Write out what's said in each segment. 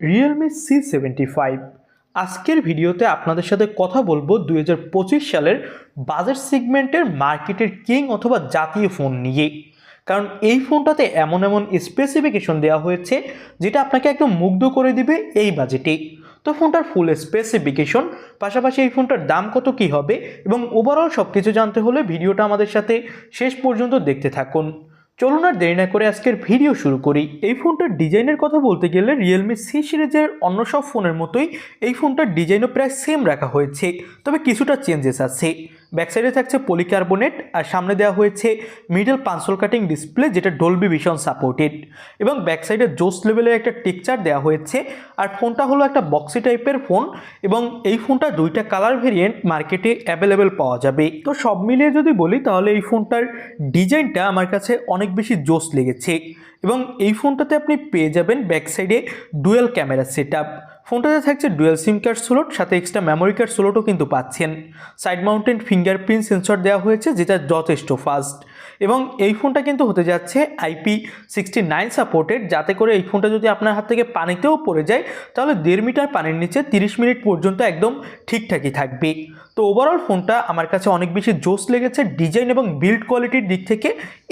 Realme C seventy five আজকের ভিডিওতে আপনাদের সাথে কথা বলব দু হাজার পঁচিশ সালের বাজেট সেগমেন্টের মার্কেটের কিং অথবা জাতীয় ফোন নিয়ে। কারণ এই ফোনটাতে এমন এমন স্পেসিফিকেশন দেওয়া হয়েছে যেটা আপনাকে একদম মুগ্ধ করে দিবে এই বাজেটে তো ফোনটার ফুল স্পেসিফিকেশন পাশাপাশি এই ফোনটার দাম কত, কী হবে, এবং ওভারঅল সব কিছু জানতে হলে ভিডিওটা আমাদের সাথে শেষ পর্যন্ত দেখতে থাকুন। চলুন আর দেরি না করে আজকের ভিডিও শুরু করি। এই ফোনটার ডিজাইনের কথা বলতে গেলে রিয়েলমি সি সিরিজের অন্য সব ফোনের মতোই এই ফোনটার ডিজাইনও প্রায় সেম রাখা হয়েছে, তবে কিছুটা চেঞ্জেস আছে। ব্যাক সাইডে থাকছে পলিকার্বনেট আর সামনে দেওয়া হয়েছে middle punch hole cutting display যেটা ডলবি ভিশন সাপোর্টেড। এবং ব্যাক সাইডে জোস লেভেলের একটা টেকচার দেওয়া হয়েছে আর ফোনটা হলো একটা বক্সি টাইপের ফোন এবং এই ফোনটা দুইটা কালার ভেরিয়েন্ট মার্কেটে অ্যাভেলেবেল পাওয়া যাবে। তো সব মিলিয়ে যদি বলি তাহলে এই ফোনটার ডিজাইনটা আমার কাছে অনেক বেশি জোস লেগেছে। এবং এই ফোনটাতে আপনি পেয়ে যাবেন ব্যাক সাইডে ডুয়েল ক্যামেরা সেট ফোনটাতে থাকছে ডুয়েল সিম কার্ড স্লোট, সাথে এক্সট্রা মেমোরি কার্ড স্লোটও কিন্তু পাচ্ছেন। সাইড মাউন্টেন ফিঙ্গারপ্রিন্ট সেন্সর দেওয়া হয়েছে, যেটা যথেষ্ট ফাস্ট এবং এই ফোনটা কিন্তু হতে যাচ্ছে আইপি সিক্সটি নাইন সাপোর্টেড যাতে করে এই ফোনটা যদি আপনার হাত থেকে পানিতেও পড়ে যায়, তাহলে দেড় মিটার পানির নিচে তিরিশ মিনিট পর্যন্ত একদম ঠিকঠাকই থাকবে। তো ওভারঅল ফোনটা আমার কাছে অনেক বেশি জোস লেগেছে ডিজাইন এবং বিল্ড কোয়ালিটির দিক থেকে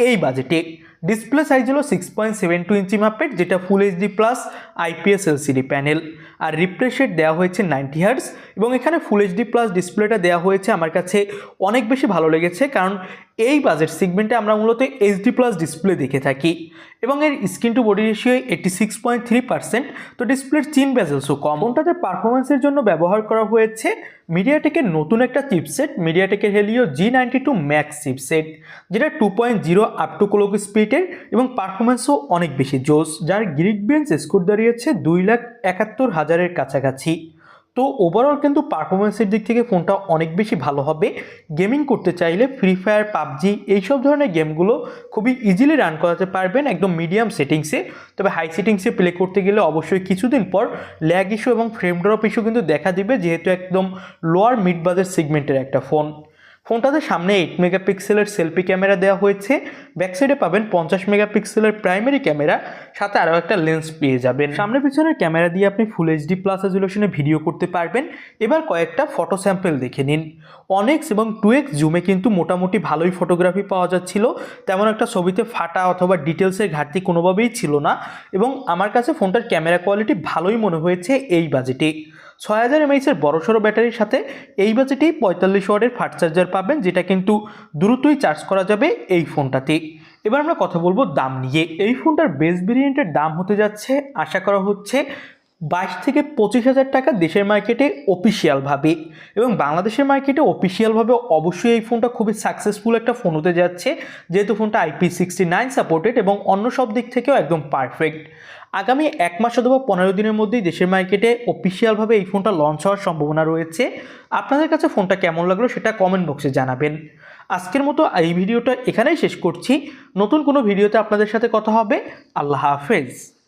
এই বাজেটে ডিসপ্লে সাইজ হলো six point seven two inch মাপের যেটা full HD plus IPS LCD panel আর রিফ্রেশ রেট দেওয়া হয়েছে নাইনটি হার্স এবং এখানে ফুল এইচডি প্লাস ডিসপ্লেটা দেওয়া হয়েছে আমার কাছে অনেক বেশি ভালো লেগেছে, কারণ এই বাজেট সিগমেন্টে আমরা মূলত এইচডি প্লাস ডিসপ্লে দেখে থাকি এবং এর screen to body ratio eighty six point three percent তো ডিসপ্লের চিন বেজেলসও কম। ওটাতে পারফরমেন্সের জন্য ব্যবহার করা হয়েছে? মিডিয়াটেকের নতুন একটা chipset মিডিয়াটেকের Helio G ninety two max chipset যেটা two point zero up to clock স্পিডের এবং পারফরমেন্সও অনেক বেশি জোস যার গ্রিক বেঞ্চ স্কোর দাঁড়িয়েছে দুই লাখ একাত্তর হাজারের কাছাকাছি। তো ওভারঅল কিন্তু পারফরমেন্সের দিক থেকে ফোনটা অনেক বেশি ভালো হবে। গেমিং করতে চাইলে ফ্রি ফায়ার পাবজি এইসব ধরনের গেমগুলো খুবই ইজিলি রান করাতে পারবেন একদম মিডিয়াম সেটিংসে তবে হাই সেটিংসে প্লে করতে গেলে অবশ্যই কিছুদিন পর ল্যাগ ইস্যু এবং ফ্রেম ড্রপ ইস্যু কিন্তু দেখা দিবে, যেহেতু একদম লোয়ার মিড বাজেট সেগমেন্টের একটা ফোন ফোনটাতে সামনে এইট মেগাপিক্সেলের সেলফি ক্যামেরা দেওয়া হয়েছে ব্যাক সাইডে পাবেন পঞ্চাশ মেগাপিক্সেলের প্রাইমারি ক্যামেরা সাথে আরও একটা লেন্স পেয়ে যাবেন। সামনে পিছনের ক্যামেরা দিয়ে আপনি ফুল এইচডি প্লাস রেজুলেশনে ভিডিও করতে পারবেন। এবার কয়েকটা ফটো স্যাম্পেল দেখে নিন। অনেক্স এবং টু এক্স জুমে কিন্তু মোটামুটি ভালোই ফটোগ্রাফি পাওয়া যাচ্ছিল। তেমন একটা ছবিতে ফাটা অথবা ডিটেলসের ঘাটতি কোনোভাবেই ছিল না। এবং আমার কাছে ফোনটার ক্যামেরা কোয়ালিটি ভালোই মনে হয়েছে এই বাজেটে ছয় হাজার এমএইচের বড়সড় ব্যাটারির সাথে এই বাজেটেই পঁয়তাল্লিশ ওয়ার্ডের ফাস্ট চার্জার পাবেন, যেটা কিন্তু দ্রুতই চার্জ করা যাবে এই ফোনটাতে। এবার আমরা কথা বলব দাম নিয়ে। এই ফোনটার বেস ভেরিয়েন্টের দাম হতে যাচ্ছে, আশা করা হচ্ছে বাইশ থেকে পঁচিশ হাজার টাকা দেশের মার্কেটে অফিসিয়ালভাবে এবং বাংলাদেশের মার্কেটে অফিসিয়ালভাবে অবশ্যই এই ফোনটা খুবই সাকসেসফুল একটা ফোন হতে যাচ্ছে। যেহেতু ফোনটা আইপি সিক্সটি নাইন সাপোর্টেড এবং অন্য সব দিক থেকেও একদম পারফেক্ট আগামী এক মাস অথবা পনেরো দিনের মধ্যেই দেশের মার্কেটে অফিসিয়ালভাবে এই ফোনটা লঞ্চ হওয়ার সম্ভাবনা রয়েছে। আপনাদের কাছে ফোনটা কেমন লাগল সেটা কমেন্ট বক্সে জানাবেন। আজকের মতো এই ভিডিওটা এখানেই শেষ করছি। নতুন কোনো ভিডিওতে আপনাদের সাথে কথা হবে। আল্লাহ হাফেজ।